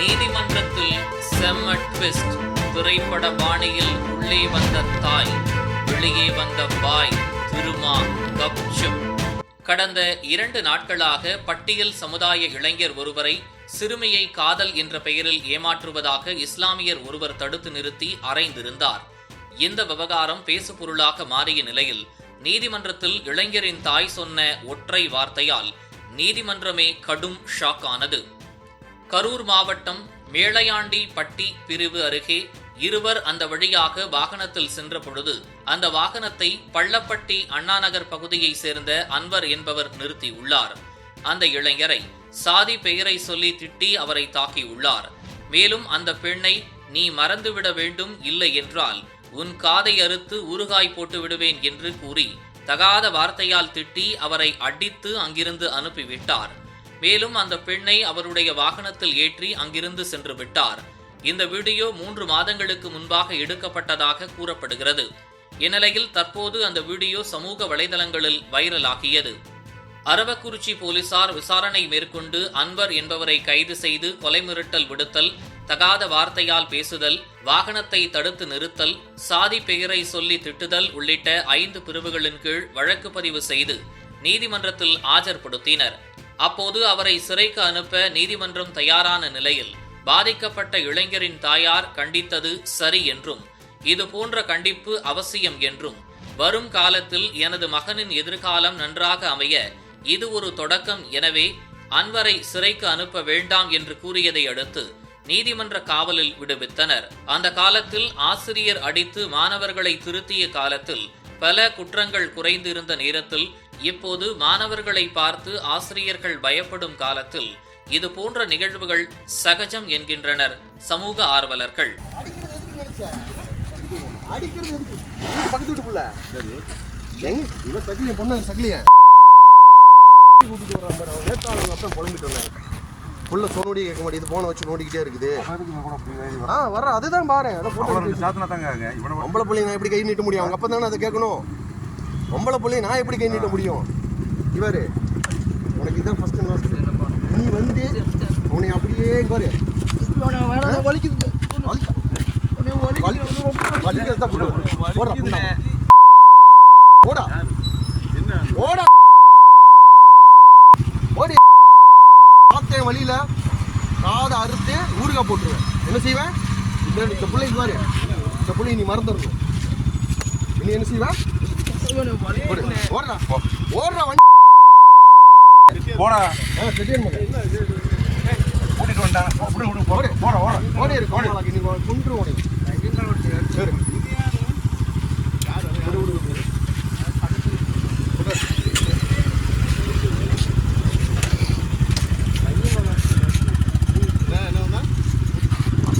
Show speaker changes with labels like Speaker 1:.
Speaker 1: நீதிமன்றத்தில் செம்ம ட்விஸ்ட் திரைப்பட பாணியில் உள்ளே வந்த தாய் வெளியே வந்த பாய் திருமா கப்சுப் கடந்த இரண்டு நாட்களாக பட்டியல் சமுதாய இளைஞர் ஒருவரை சிறுமியை காதல் என்ற பெயரில் ஏமாற்றுவதாக இஸ்லாமியர் ஒருவர் தடுத்து நிறுத்தி அறைந்திருந்தார். இந்த விவகாரம் பேசுபொருளாக மாறிய நிலையில் நீதிமன்றத்தில் இளைஞரின் தாய் சொன்ன ஒற்றை வார்த்தையால் நீதிமன்றமே கடும் ஷாக் ஆனது. கரூர் மாவட்டம் மேளையாண்டி பட்டி பிரிவு அருகே இருவர் அந்த வழியாக வாகனத்தில் சென்ற பொழுது அந்த வாகனத்தை பள்ளப்பட்டி அண்ணாநகர் பகுதியைச் சேர்ந்த அன்வர் என்பவர் நிறுத்தியுள்ளார். அந்த இளைஞரை சாதி பெயரை சொல்லி திட்டி அவரை தாக்கியுள்ளார். மேலும் அந்த பெண்ணை நீ மறந்துவிட வேண்டும் இல்லை என்றால் உன் காதை அறுத்து ஊறுகாய் போட்டு விடுவேன் என்று கூறி தகாத வார்த்தையால் திட்டி அவரை அடித்து அங்கிருந்து அனுப்பிவிட்டார். மேலும் அந்த பெண்ணை அவருடைய வாகனத்தில் ஏற்றி அங்கிருந்து சென்று விட்டார். இந்த வீடியோ மூன்று மாதங்களுக்கு முன்பாக எடுக்கப்பட்டதாக கூறப்படுகிறது. இந்நிலையில் தற்போது அந்த வீடியோ சமூக வலைதளங்களில் வைரலாகியது. அரவக்குறிச்சி போலீசார் விசாரணை மேற்கொண்டு அன்வர் என்பவரை கைது செய்து கொலை மிரட்டல் விடுத்தல் தகாத வார்த்தையால் பேசுதல் வாகனத்தை தடுத்து நிறுத்தல் சாதி பெயரை சொல்லி திட்டுதல் உள்ளிட்ட ஐந்து பிரிவுகளின் கீழ் வழக்கு பதிவு செய்து நீதிமன்றத்தில் ஆஜர்படுத்தினர். அப்போது அவரை சிறைக்கு அனுப்ப நீதிமன்றம் தயாரான நிலையில் பாதிக்கப்பட்ட இளைஞரின் தாயார் கண்டித்தது சரி என்றும் இது போன்ற கண்டிப்பு அவசியம் என்றும் வரும் காலத்தில் எனது மகனின் எதிர்காலம் நன்றாக அமைய இது ஒரு தொடக்கம் எனவே அன்வரை சிறைக்கு அனுப்ப வேண்டாம் என்று கூறியதை அடுத்து நீதிமன்ற காவலில் விடுவித்தனர். அந்த காலத்தில் ஆசிரியர் அடித்து மாணவர்களை திருத்திய காலத்தில் பல குற்றங்கள் குறைந்திருந்த நேரத்தில் இப்போது மாணவர்களை பார்த்து ஆசிரியர்கள் பயப்படும் காலத்தில் இது போன்ற நிகழ்வுகள் சகஜம் என்கின்றனர் சமூக ஆர்வலர்கள்.
Speaker 2: பொண்ணு கூட்டிட்டு அப்புறம் வந்தாங்க புள்ள சொன்னோடி கேட்க மாட்டேங்குது. போனை வச்சு நோண்டிக்கிட்டே இருக்குது. ஆ வர அதுதான் பாரு. அதை போட்டு பொம்பளை பிள்ளை நான் எப்படி கை நீட்ட முடியும்? அவங்க அப்பா தானே அதை கேட்கணும். பொம்பளை பிள்ளை நான் எப்படி கை நீட்ட முடியும்? இவரு உனக்கு இதான் ஃபர்ஸ்ட் நீ வந்து உன்னை அப்படியே பாரு. வலிக்குது. வலிக்கிறதா. போடா. போடா. வழியில காதை அறுத்து ஊறுகாய் போட்டுருவேன். என்ன செய்வேன்? இந்த இந்த பிள்ளைக்கு பாரு. இந்த பிள்ளை நீ மறந்துடணும். நீ என்ன செய்வேன்? ஓடு. ஓடுறா ஓடுறா வண்டி.
Speaker 3: போடா. கூட்டிட்டு வந்துட்டாங்க. விடு விடு போட போட ஓட.
Speaker 2: ஓடி இருக்கு. நீ குன்று ஓடி